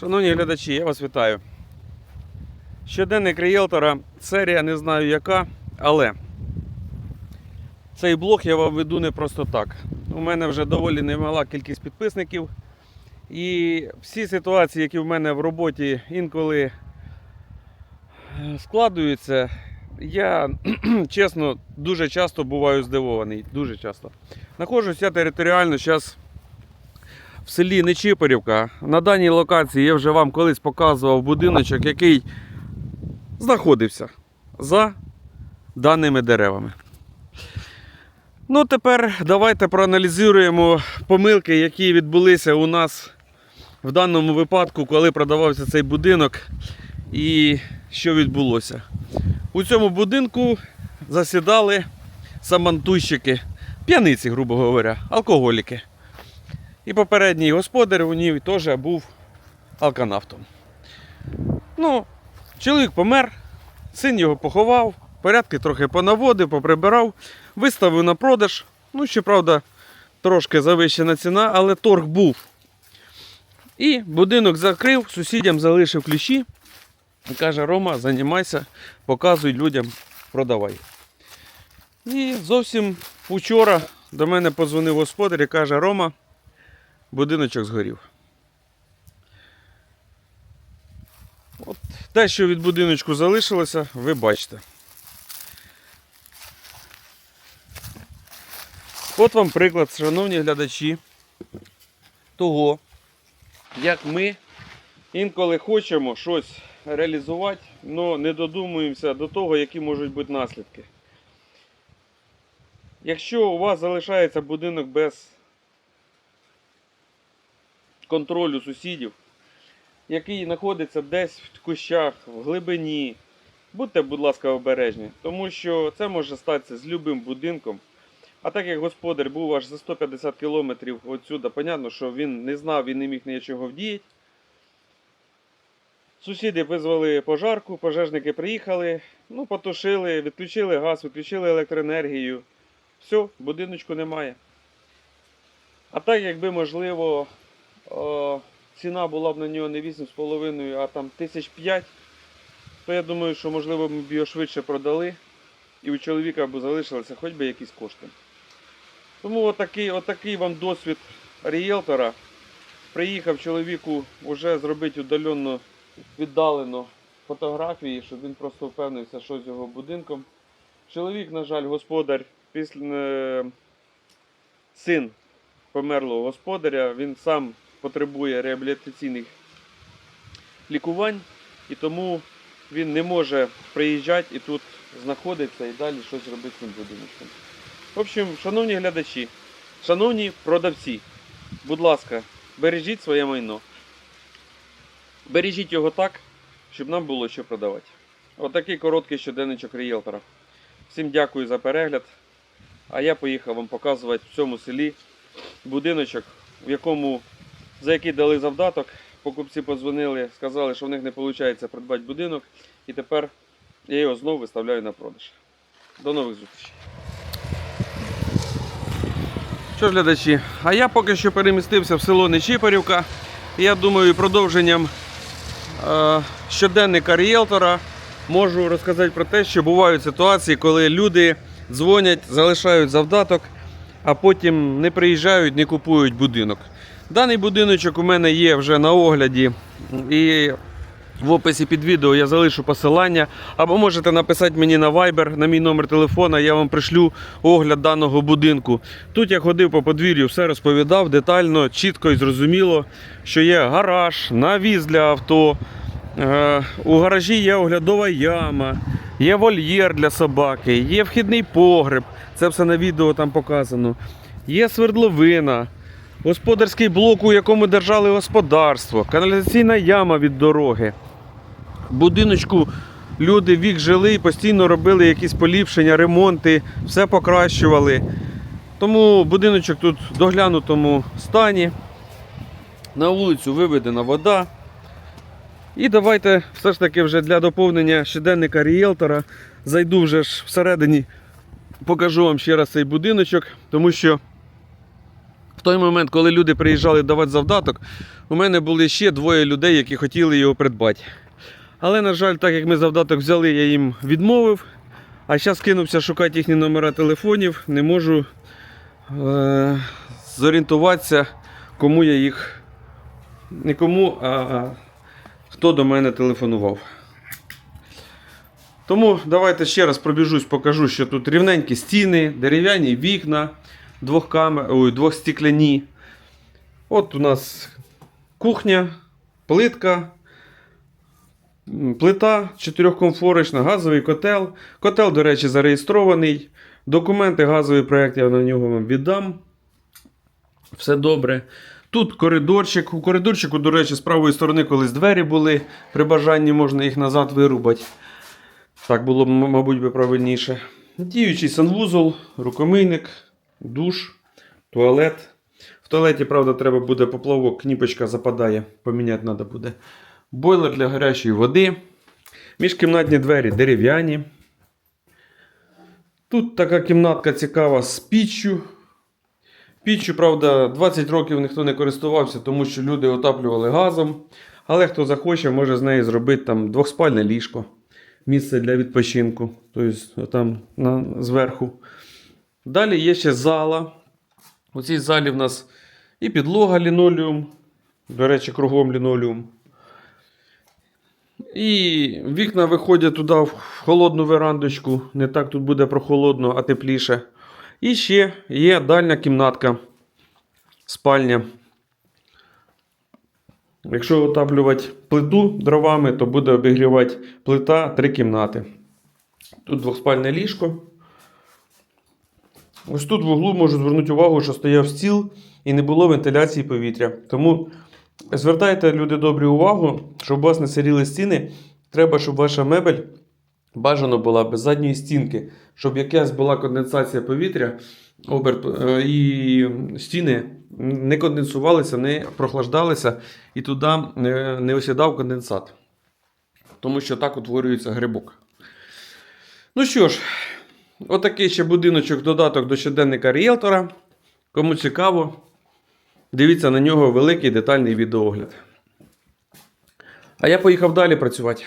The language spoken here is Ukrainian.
Шановні глядачі, я вас вітаю. Щоденник ріелтора, серія не знаю яка, але цей блог я вам веду не просто так. У мене вже доволі немала кількість підписників. І всі ситуації, які в мене в роботі інколи е, складуються, я чесно дуже часто буваю здивований. Дуже часто. Знаходжусь я територіально зараз в селі Нечипорівка. На даній локації я вже вам колись показував будиночок, який знаходився за даними деревами. Ну, тепер давайте проаналізуємо помилки, які відбулися у нас в даному випадку, коли продавався цей будинок, і що відбулося. У цьому будинку засідали самантущики, п'яниці, грубо говоря, алкоголіки. І попередній господар у ній теж був алканавтом. Ну, чоловік помер, син його поховав, порядки трохи понаводив, поприбирав, виставив на продаж. Ну, щоправда, трошки завищена ціна, але торг був. І будинок закрив, сусідям залишив ключі. І каже, Рома, займайся, показуй людям, продавай. І зовсім вчора до мене подзвонив господар і каже, Рома, будиночок згорів. От те, що від будиночку залишилося, ви бачите. От вам приклад, шановні глядачі, того, як ми інколи хочемо щось реалізувати, але не додумуємося до того, які можуть бути наслідки. Якщо у вас залишається будинок без контролю сусідів, який знаходиться десь в кущах, в глибині. Будьте, будь ласка, обережні, тому що це може статися з любим будинком. А так як господар був аж за 150 кілометрів отсюди, понятно, що він не знав і не міг нічого вдіяти. Сусіди визвали пожарку, пожежники приїхали, ну, потушили, відключили газ, відключили електроенергію. Все, будиночку немає. А так, якби можливо, ціна була б на нього не 8,5, а там 1005, то я думаю, що можливо ми б його швидше продали і у чоловіка б залишилися хоч би якісь кошти. Тому отакий, отакий вам досвід рієлтора. Приїхав чоловіку вже зробити удаленно, віддалено фотографії, щоб він просто впевнився, що з його будинком. Чоловік, на жаль, господар, після, е, син померлого господаря, він сам потребує реабілітаційних лікувань, і тому він не може приїжджати і тут знаходиться і далі щось робити з цим будиночком. В общем, шановні глядачі, шановні продавці, будь ласка, бережіть своє майно. Бережіть його так, щоб нам було що продавати. Отакий короткий щоденничок рієлтора. Всім дякую за перегляд. А я поїхав вам показувати в цьому селі будиночок, в якому, за який дали завдаток. Покупці подзвонили, сказали, що в них не виходить придбати будинок. І тепер я його знову виставляю на продаж. До нових зустрічей. Що ж, глядачі, а я поки що перемістився в село Нечипарівка. І Я думаю, продовженням е, щоденника ріелтора можу розказати про те, що бувають ситуації, коли люди дзвонять, залишають завдаток, а потім не приїжджають, не купують будинок. Даний будиночок у мене є вже на огляді. І в описі під відео я залишу посилання. Або можете написати мені на Viber, на мій номер телефона, я вам пришлю огляд даного будинку. Тут я ходив по подвір'ю, все розповідав детально, чітко і зрозуміло, що є гараж, навіз для авто. Е, У гаражі є оглядова яма, є вольєр для собаки, є вхідний погреб. Це все на відео там показано. Є свердловина, господарський блок, у якому держали господарство, каналізаційна яма від дороги. Будиночку люди вік жили і постійно робили якісь поліпшення, ремонти, все покращували. Тому будиночок тут в доглянутому стані. На вулицю виведена вода. І давайте все ж таки вже для доповнення щоденника рієлтора зайду вже ж всередині, покажу вам ще раз цей будиночок, тому що в той момент, коли люди приїжджали давати завдаток, у мене були ще двоє людей, які хотіли його придбати. Але, на жаль, так як ми завдаток взяли, я їм відмовив. А зараз кинувся шукати їхні номера телефонів, не можу е- зорієнтуватися, кому я їх. Не кому, а, хто до мене телефонував. Тому давайте ще раз пробіжусь, покажу, що тут рівненькі стіни, дерев'яні вікна, двохкамер, ой, двохстікляні. От у нас кухня, плитка, плита чотирьохкомфорочна, газовий котел. Котел, до речі, зареєстрований. Документи, газовий проєкт я на нього вам віддам. Все добре. Тут коридорчик. У коридорчику, до речі, з правої сторони колись двері були. При бажанні можна їх назад вирубати. Так було б, мабуть, би правильніше. Діючий санвузол, рукомийник, душ, туалет. В туалеті, правда, треба буде поплавок, кніпочка западає, поміняти треба буде. Бойлер для гарячої води. Міжкімнатні двері дерев'яні. Тут така кімнатка цікава з піччю. Піччю, правда, 20 років ніхто не користувався, тому що люди отаплювали газом. Але хто захоче, може з неї зробити там двохспальне ліжко, місце для відпочинку, тобто там на, зверху. Далі є ще зала. У цій залі в нас і підлога лінолеум, до речі, кругом лінолеум. І вікна виходять туди в холодну верандочку. Не так тут буде прохолодно, а тепліше. І ще є дальня кімнатка, спальня. Якщо отаплювати плиту дровами, то буде обігрівати плита три кімнати. Тут двохспальне ліжко. Ось тут в углу можу звернути увагу, що стояв стіл і не було вентиляції повітря. Тому звертайте, люди добрі, увагу, щоб у вас не сиріли стіни. Треба, щоб ваша мебель бажано була без задньої стінки, щоб якась була конденсація повітря, оберт, е, і стіни не конденсувалися, не прохлаждалися, і туди е, не осідав конденсат. Тому що так утворюється грибок. Ну що ж, отакий ще будиночок додаток до щоденника ріелтора. Кому цікаво, дивіться на нього великий детальний відеоогляд. А я поїхав далі працювати.